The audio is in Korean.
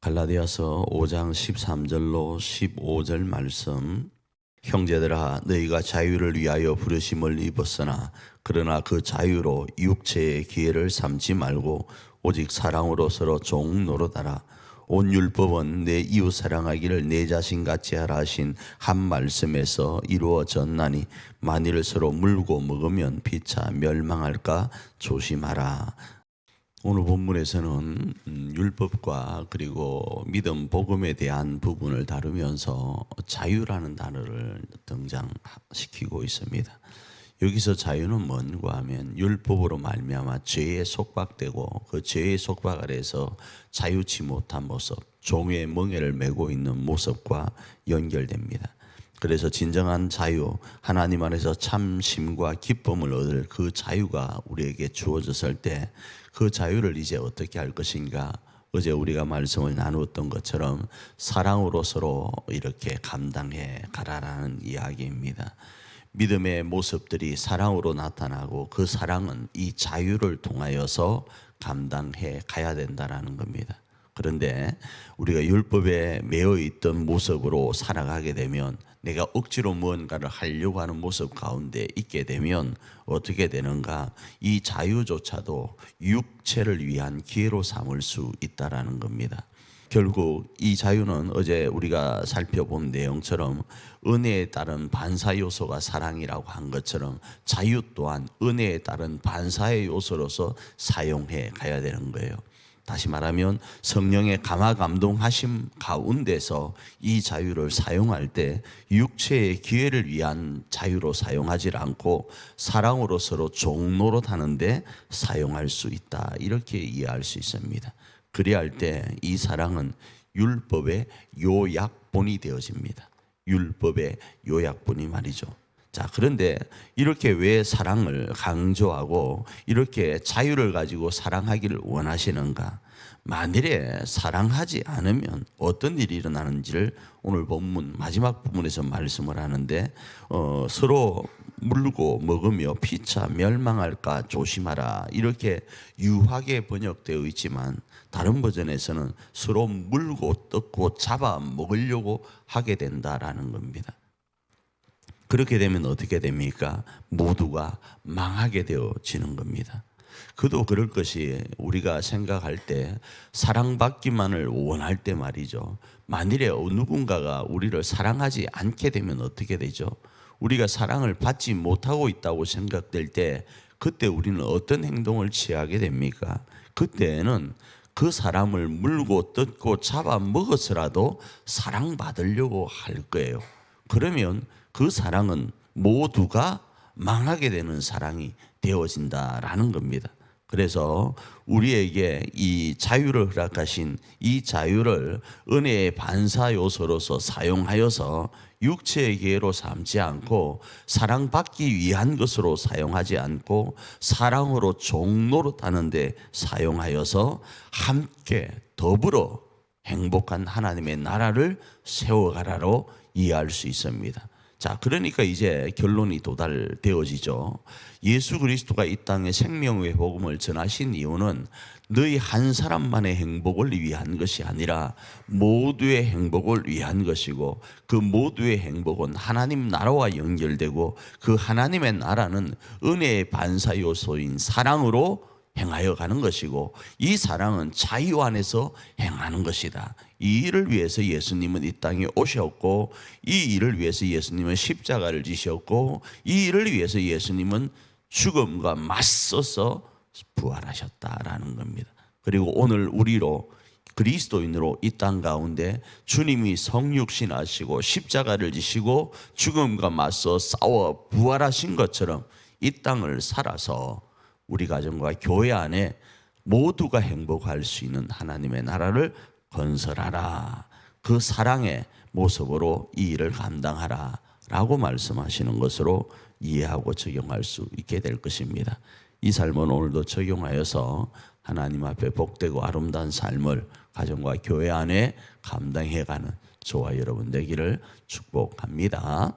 갈라디아서 5장 13절로 15절 말씀. 형제들아 너희가 자유를 위하여 부르심을 입었으나 그러나 그 자유로 육체의 기회를 삼지 말고 오직 사랑으로 서로 종 노릇하라. 온 율법은 내 이웃 사랑하기를 내 자신 같이 하라 하신 한 말씀에서 이루어졌나니 만일 서로 물고 먹으면 피차 멸망할까 조심하라 오늘 본문에서는 음, 율법과 그리고 믿음 복음에 대한 부분을 다루면서 자유라는 단어를 등장시키고 있습니다. 여기서 자유는 뭔가 하면 율법으로 말미암아 죄에 속박되고 그 죄의 속박 아래서 자유치 못한 모습, 종의 멍에를 메고 있는 모습과 연결됩니다. 그래서 진정한 자유, 하나님 안에서 참심과 기쁨을 얻을 그 자유가 우리에게 주어졌을 때 그 자유를 이제 어떻게 할 것인가? 어제 우리가 말씀을 나누었던 것처럼 사랑으로 서로 이렇게 감당해 가라라는 이야기입니다. 믿음의 모습들이 사랑으로 나타나고 그 사랑은 이 자유를 통하여서 감당해 가야 된다라는 겁니다. 그런데 우리가 율법에 매여 있던 모습으로 살아가게 되면 내가 억지로 무언가를 하려고 하는 모습 가운데 있게 되면 어떻게 되는가? 이 자유조차도 육체를 위한 기회로 삼을 수 있다라는 겁니다. 결국 이 자유는 어제 우리가 살펴본 내용처럼 은혜에 따른 반사 요소가 사랑이라고 한 것처럼 자유 또한 은혜에 따른 반사의 요소로서 사용해 가야 되는 거예요. 다시 말하면 성령의 감화 감동하심 가운데서 이 자유를 사용할 때 육체의 기회를 위한 자유로 사용하지 않고 사랑으로 서로 종로로 타는데 사용할 수 있다 이렇게 이해할 수 있습니다. 그리할 때 이 사랑은 율법의 요약본이 되어집니다. 율법의 요약본이 말이죠. 자, 그런데 이렇게 왜 사랑을 강조하고 이렇게 자유를 가지고 사랑하기를 원하시는가? 만일에 사랑하지 않으면 어떤 일이 일어나는지를 오늘 본문 마지막 부분에서 말씀을 하는데 어, 서로 물고 먹으며 피차 멸망할까 조심하라 이렇게 유하게 번역되어 있지만 다른 버전에서는 서로 물고 뜯고 잡아 먹으려고 하게 된다라는 겁니다. 그렇게 되면 어떻게 됩니까? 모두가 망하게 되어지는 겁니다. 그도 그럴 것이 우리가 생각할 때 사랑받기만을 원할 때 말이죠. 만일에 누군가가 우리를 사랑하지 않게 되면 어떻게 되죠? 우리가 사랑을 받지 못하고 있다고 생각될 때 그때 우리는 어떤 행동을 취하게 됩니까? 그때는 그 사람을 물고 뜯고 잡아 먹어서라도 사랑받으려고 할 거예요. 그러면 그 사랑은 모두가 망하게 되는 사랑이 되어진다라는 겁니다. 그래서 우리에게 이 자유를 허락하신 이 자유를 은혜의 반사 요소로서 사용하여서 육체의 기회로 삼지 않고 사랑받기 위한 것으로 사용하지 않고 사랑으로 종로로 타는데 사용하여서 함께 더불어 행복한 하나님의 나라를 세워가라로 이해할 수 있습니다. 자, 그러니까 이제 결론이 도달되어지죠. 예수 그리스도가 이 땅에 생명의 복음을 전하신 이유는 너희 한 사람만의 행복을 위한 것이 아니라 모두의 행복을 위한 것이고 그 모두의 행복은 하나님 나라와 연결되고 그 하나님의 나라는 은혜의 반사 요소인 사랑으로 행하여 가는 것이고 이 사랑은 자유 안에서 행하는 것이다. 이 일을 위해서 예수님은 이 땅에 오셨고 이 일을 위해서 예수님은 십자가를 지셨고 이 일을 위해서 예수님은 죽음과 맞서서 부활하셨다라는 겁니다. 그리고 오늘 우리로 그리스도인으로 이 땅 가운데 주님이 성육신 하시고 십자가를 지시고 죽음과 맞서 싸워 부활하신 것처럼 이 땅을 살아서 우리 가정과 교회 안에 모두가 행복할 수 있는 하나님의 나라를 건설하라. 그 사랑의 모습으로 이 일을 감당하라. 라고 말씀하시는 것으로 이해하고 적용할 수 있게 될 것입니다. 이 삶은 오늘도 적용하여서 하나님 앞에 복되고 아름다운 삶을 가정과 교회 안에 감당해가는 저와 여러분 되기를 축복합니다.